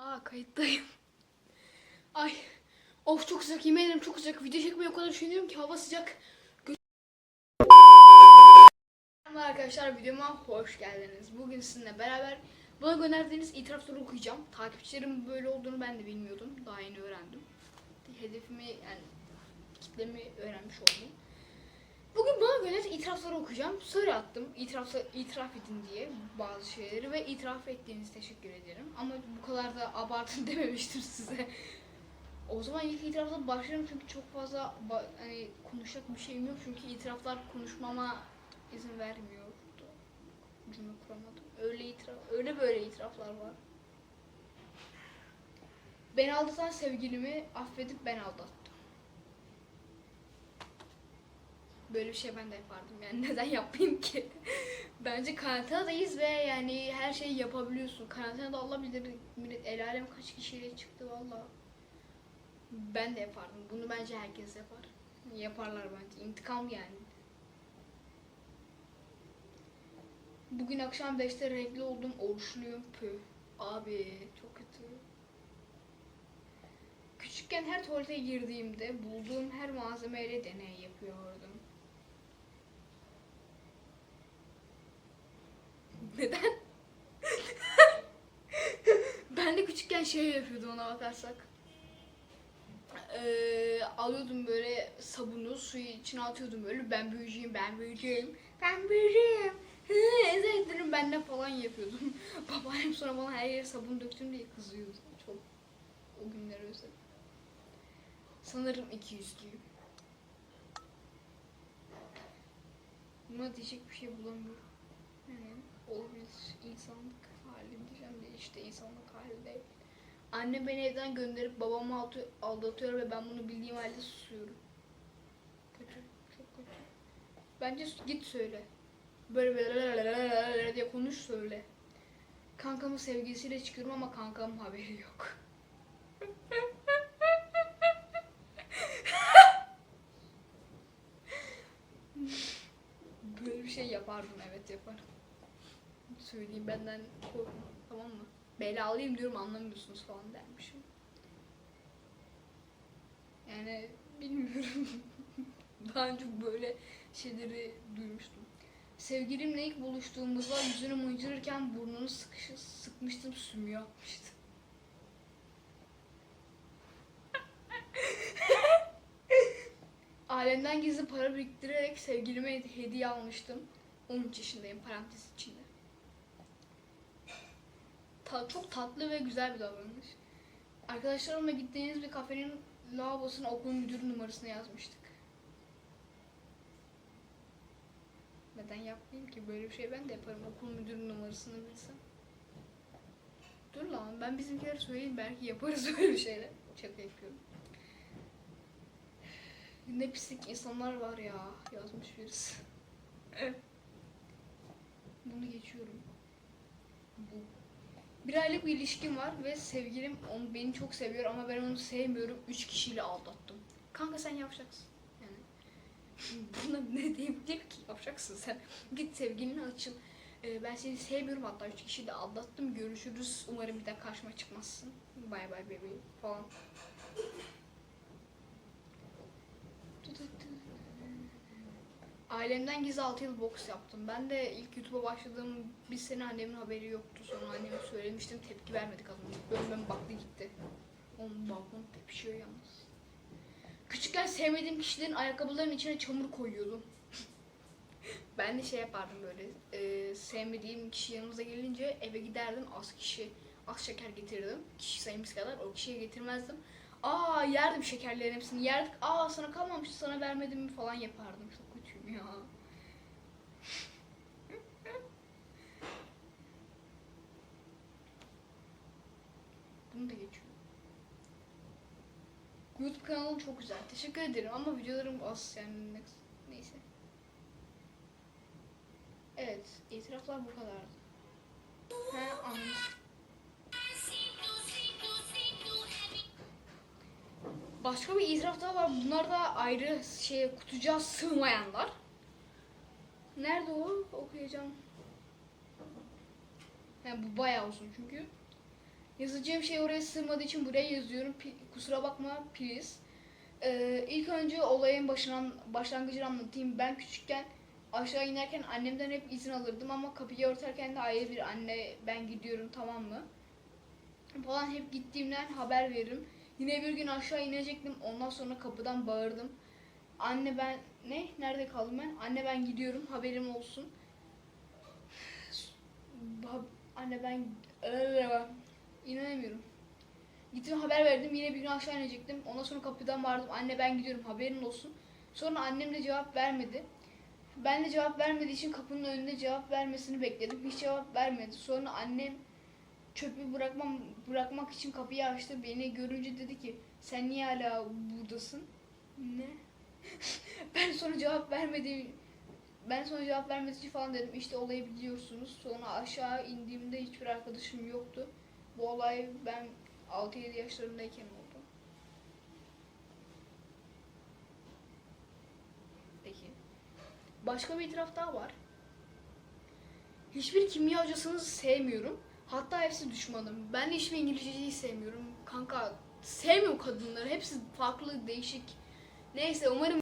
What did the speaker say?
Aa kayıttayım. Ay. Of çok sıcak yemin ederim çok sıcak. Video çekmeye o kadar üşeniyorum ki hava sıcak. Merhaba arkadaşlar videoma hoş geldiniz. Bugün sizinle beraber bana gönderdiğiniz itirafları okuyacağım. Takipçilerim böyle olduğunu ben de bilmiyordum. Daha yeni öğrendim. Hedefimi yani kitlemi öğrenmiş oldum. Bugün bana gönderilen itirafları okuyacağım. Soru attım. İtiraf, itiraf edin diye bazı şeyleri ve itiraf ettiğiniz teşekkür ederim. Ama bu kadar da abartın dememiştim size. O zaman ilk itirafla başlayalım çünkü çok fazla hani konuşacak bir şeyim yok çünkü itiraflar konuşmama izin vermiyor. Cümle kuramadım. Öyle itiraf, öyle böyle itiraflar var. Beni aldatan sevgilimi affedip ben aldattım. Böyle bir şey ben de yapardım yani neden yapayım ki? Bence karantinadayız ve yani her şeyi yapabiliyorsun. Karantinada Allah bilir millet el alem kaç kişiyle çıktı valla. Ben de yapardım. Bunu bence herkes yapar. Yaparlar bence. İntikam yani. Bugün akşam 5'te renkli oldum. Oruçluyum. Pü. Abi çok kötü. Küçükken her tuvalete girdiğimde bulduğum her malzemeyle deney yapıyordum. Neden? ben de küçükken şey yapıyordum ona bakarsak. Ee, alıyordum böyle sabunu suyu içine atıyordum böyle ben büyüyeceğim ben büyüyeceğim ben büyüyeceğim Hı, ezeklerim ben ne falan yapıyordum. Babaannem sonra bana her yere sabun döktüm diye kızıyordu. Çok o günleri özledim. Sanırım 200'lüyüm. Buna diyecek bir şey bulamıyorum. Yani olabilir insanlık hali diyeceğim de işte insanlık hali değil. Annem beni evden gönderip babamı aldatıyor ve ben bunu bildiğim halde susuyorum. Kötü, çok kötü. Bence git söyle. Böyle böyle diye konuş söyle. Kankamın sevgilisiyle çıkıyorum ama kankamın haberi yok. Böyle bir şey yapardım evet yaparım. Söyleyeyim benden korkma tamam mı? Belalıyım diyorum anlamıyorsunuz falan dermişim. Yani bilmiyorum. Daha önce böyle şeyleri duymuştum. Sevgilimle ilk buluştuğumuzda yüzünü mıncırırken burnunu sıkış, sıkmıştım sümüğü atmıştı. Ailemden gizli para biriktirerek sevgilime hediye almıştım. 13 yaşındayım parantez içinde. Ta- çok tatlı ve güzel bir davranış. Arkadaşlarımla gittiğiniz bir kafenin lavabosuna okul müdürü numarasını yazmıştık. Neden yapmayayım ki? Böyle bir şey ben de yaparım. Okul müdürü numarasını bilsem. Dur lan ben bizimkileri söyleyeyim belki yaparız öyle bir şeyler. Şaka yapıyorum. Ne pislik insanlar var ya yazmış birisi. Bunu geçiyorum. Bu. Bir aylık bir ilişkim var ve sevgilim onu beni çok seviyor ama ben onu sevmiyorum. Üç kişiyle aldattım. Kanka sen yapacaksın. Yani buna ne diyebilir ki? Yapacaksın sen. Git sevgilini açıl. Ee, ben seni sevmiyorum hatta üç kişiyle aldattım. Görüşürüz. Umarım bir daha karşıma çıkmazsın. Bay bay bebeğim falan. Ailemden gizli 6 yıl boks yaptım. Ben de ilk YouTube'a başladığım bir sene annemin haberi yoktu. Sonra anneme söylemiştim. Tepki vermedi kadın. Önüme baktı gitti. Onun balkon tepişiyor yalnız. Küçükken sevmediğim kişilerin ayakkabılarının içine çamur koyuyordum. ben de şey yapardım böyle. e, sevmediğim kişi yanımıza gelince eve giderdim. Az kişi, az şeker getirdim. Kişi sayımız kadar o kişiye getirmezdim. Aa yerdim şekerlerin hepsini yerdik. Aa sana kalmamıştı sana vermedim falan yapardım. Çok kötüyüm ya. Bunu da geçiyorum. YouTube kanalım çok güzel. Teşekkür ederim ama videolarım az yani ne- neyse. Evet, itiraflar bu kadardı. He anladım. Başka bir itiraf daha var. Bunlar da ayrı şey kutucuğa sığmayanlar. Nerede o? Okuyacağım. Yani bu bayağı uzun çünkü. Yazacağım şey oraya sığmadığı için buraya yazıyorum. Pi- kusura bakma please. Ee, ilk önce olayın başından, başlangıcını anlatayım. Ben küçükken aşağı inerken annemden hep izin alırdım ama kapıyı örterken de ayrı bir anne ben gidiyorum tamam mı? Falan hep gittiğimden haber veririm. Yine bir gün aşağı inecektim. Ondan sonra kapıdan bağırdım. Anne ben ne? Nerede kaldım ben? Anne ben gidiyorum. Haberim olsun. Anne ben inanamıyorum. Gittim haber verdim. Yine bir gün aşağı inecektim. Ondan sonra kapıdan bağırdım. Anne ben gidiyorum. Haberin olsun. Sonra annem de cevap vermedi. Ben de cevap vermediği için kapının önünde cevap vermesini bekledim. Hiç cevap vermedi. Sonra annem çöpü bırakmam bırakmak için kapıyı açtı. Beni görünce dedi ki sen niye hala buradasın? Ne? ben sonra cevap vermediğim ben sonra cevap vermediği için falan dedim. İşte olayı biliyorsunuz. Sonra aşağı indiğimde hiçbir arkadaşım yoktu. Bu olay ben 6-7 yaşlarındayken oldu. Peki. Başka bir itiraf daha var. Hiçbir kimya hocasını sevmiyorum. Hatta hepsi düşmanım. Ben de hiçbir İngilizceyi sevmiyorum. Kanka sevmiyorum kadınları. Hepsi farklı, değişik. Neyse umarım